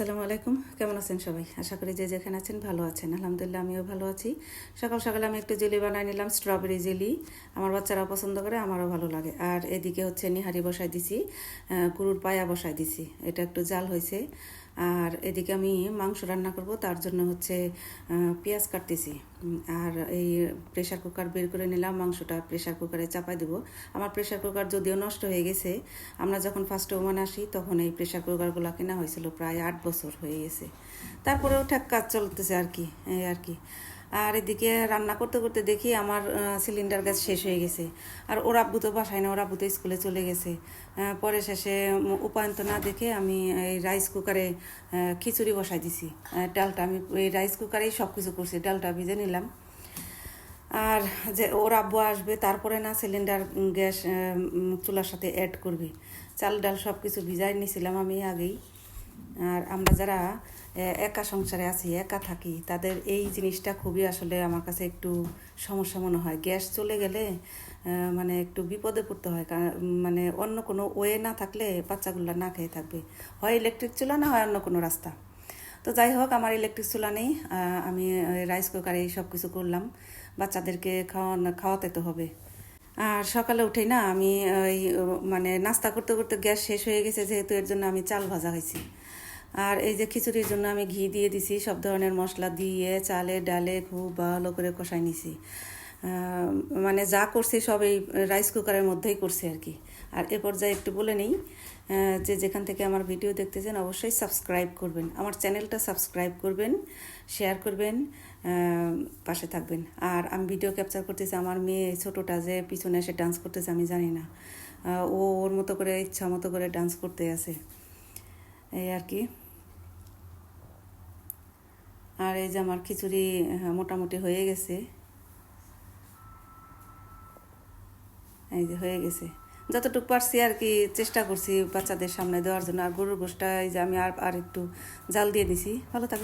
আসসালামু আলাইকুম। কেমন আছেন সবাই? আশা করি যে যেখানে আছেন ভালো আছেন। আলহামদুলিল্লাহ, আমিও ভালো আছি। সকাল সকালে আমি একটু জেলি বানাই নিলাম স্ট্রবেরি জেলি। আমার বাচ্চারাও পছন্দ করে, আমারও ভালো লাগে। আর এদিকে হচ্ছে নিহারি বসাই দিছি কুরুর পায়া বসাই দিছি। এটা একটু জাল হয়েছে। আর এদিকে আমি মাংস রান্না করব, তার জন্য হচ্ছে পেঁয়াজ কাটতেছি। আর এই প্রেশার কুকার বের করে নিলাম, মাংসটা প্রেশার কুকারে চাপাই দেবো। আমার প্রেশার কুকার যদিও নষ্ট হয়ে গেছে, আমরা যখন ফার্স্ট ওমান আসি, তখন এই প্রেশার কুকারগুলো কেনা হয়েছিল প্রায় আট বছর হয়ে গেছে। তারপরেও ঠেক কাজ চলতেছে আর কি আর কি। আর এদিকে রান্না করতে করতে দেখি আমার সিলিন্ডার গ্যাস শেষ হয়ে গেছে। আর ওর আব্বু তো বাসায় না, ওর আব্বু তো স্কুলে চলে গেছে। পরে শেষে উপায়ন্ত না দেখে আমি এই রাইস কুকারে খিচুড়ি বসাই দিছি। ডালটা আমি এই রাইস কুকারেই সব কিছু করছি, ডালটা ভিজে নিলাম। আর যে ওর আব্বু আসবে, তারপরে না সিলিন্ডার গ্যাস চুলার সাথে অ্যাড করবে। চাল ডাল সব কিছু ভিজাই নিয়েছিলাম আমি আগেই। আর আমরা যারা একা সংসারে আছি, একা থাকি, তাদের এই জিনিসটা খুবই আসলে আমার কাছে একটু সমস্যা মনে হয়। গ্যাস চলে গেলে মানে একটু বিপদে পড়তে হয় মানে অন্য কোনো ওয়ে না থাকলে বাচ্চাগুলো না খেয়ে থাকবে। হয় ইলেকট্রিক চুলা না হয় অন্য কোনো রাস্তা। তো যাই হোক, আমার ইলেকট্রিক চুলা নেই আমি রাইস কুকারে সব কিছু করলাম। বাচ্চাদেরকে খাওয়ান, খাওয়াতে তো হবে। আর সকালে উঠেই না, আমি ওই মানে নাস্তা করতে করতে গ্যাস শেষ হয়ে গেছে, যেহেতু এর জন্য আমি চাল ভাজা হয়েছি আর এই যে খিচুড়ির জন্য আমি ঘি দিয়ে দিছি, সব ধরনের মশলা দিয়ে চালে, ডালে খুব ভালো করে কষাই নিছি। মানে যা করছি সব এই রাইস কুকারের মধ্যেই করছি আর কি। আর এ পর্যায়ে একটু বলে নেই যে যেখান থেকে আমার ভিডিও দেখতেছেন অবশ্যই সাবস্ক্রাইব করবেন। আমার চ্যানেলটা সাবস্ক্রাইব করবেন, শেয়ার করবেন পাশে থাকবেন। আর আমি ভিডিও ক্যাপচার করতেছি, আমার মেয়ে ছোটোটা যে পিছনে এসে ডান্স করতেছে, আমি জানি না। ও ওর মতো করে ইচ্ছা মতো করে ডান্স করতে আছে। এই আর কি। আর এই যে আমার খিচুড়ি হ্যাঁ, মোটামুটি হয়ে গেছে। এই যে হয়ে গেছে। যতটুকু পারছি আর কি চেষ্টা করছি বাচ্চাদের সামনে দেওয়ার জন্য। আর গরুর গোষ্ঠটা এই যে আমি আর আর একটু জাল দিয়ে দিছি। ভালো থাকবে